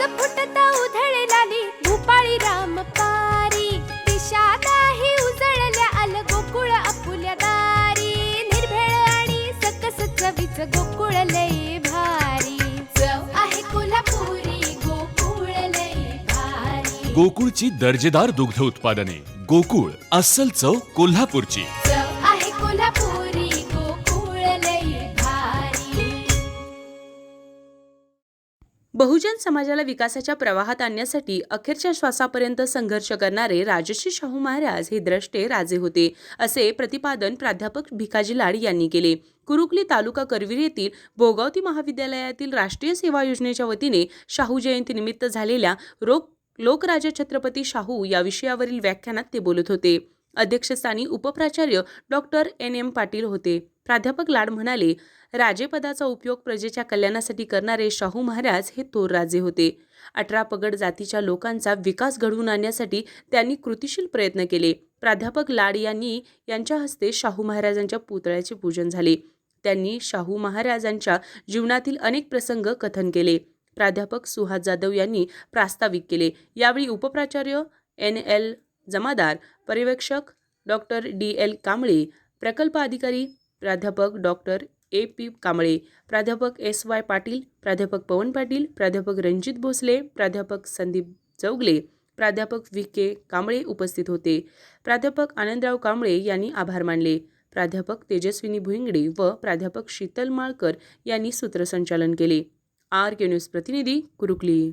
रस फुटता उधळलाली भूपाळी राम पारी. दिशा नाही उजळल्या आल गोकुळ आपुल्या दारी. निर्भेळ आणि सकस चवीच गोकुळ लय भारी. चव आहे कोल्हापुरी गोकुळ लय भारी. गोकुळची दर्जेदार दुग्ध उत्पादने. गोकुळ अस्सल चव कोल्हापूरची. बहुजन समाजाला विकासाच्या प्रवाहात आणण्यासाठी अखेरच्या श्वासापर्यंत संघर्ष करणारे राजश्री शाहू महाराज हे द्रष्टे राजे होते असे प्रतिपादन प्राध्यापक भिकाजी लाड यांनी केले. कुरुकली तालुका करवीर येथील भोगावती महाविद्यालयातील राष्ट्रीय सेवा योजनेच्या वतीने शाहू जयंतीनिमित्त झालेल्या रोग लोकराजा छत्रपती शाहू या विषयावरील व्याख्यानात ते बोलत होते. अध्यक्षस्थानी उपप्राचार्य डॉक्टर एन एम पाटील होते. प्राध्यापक लाड म्हणाले राजेपदाचा उपयोग प्रजेच्या कल्याणासाठी करणारे शाहू महाराज हे थोर राजे होते. अठरा पगड जातीच्या लोकांचा विकास घडवून आणण्यासाठी त्यांनी कृतिशील प्रयत्न केले. प्राध्यापक लाड यांनी यांच्या हस्ते शाहू महाराजांच्या पुतळ्याचे पूजन झाले. त्यांनी शाहू महाराजांच्या जीवनातील अनेक प्रसंग कथन केले. प्राध्यापक सुहास जाधव यांनी प्रास्ताविक केले. यावेळी उपप्राचार्य एन एल जमादार पर्यवेक्षक डॉक्टर डी. एल कांबळे प्रकल्प अधिकारी प्राध्यापक डॉक्टर ए पी कांबळे प्राध्यापक एस वाय पाटील प्राध्यापक पवन पाटील प्राध्यापक रणजित भोसले प्राध्यापक संदीप चौगले प्राध्यापक व्ही के कांबळे उपस्थित होते. प्राध्यापक आनंदराव कांबळे यांनी आभार मानले. प्राध्यापक तेजस्विनी भुईंगडे व प्राध्यापक शीतल माळकर यांनी सूत्रसंचालन केले. आर के न्यूज प्रतिनिधी Kurukali.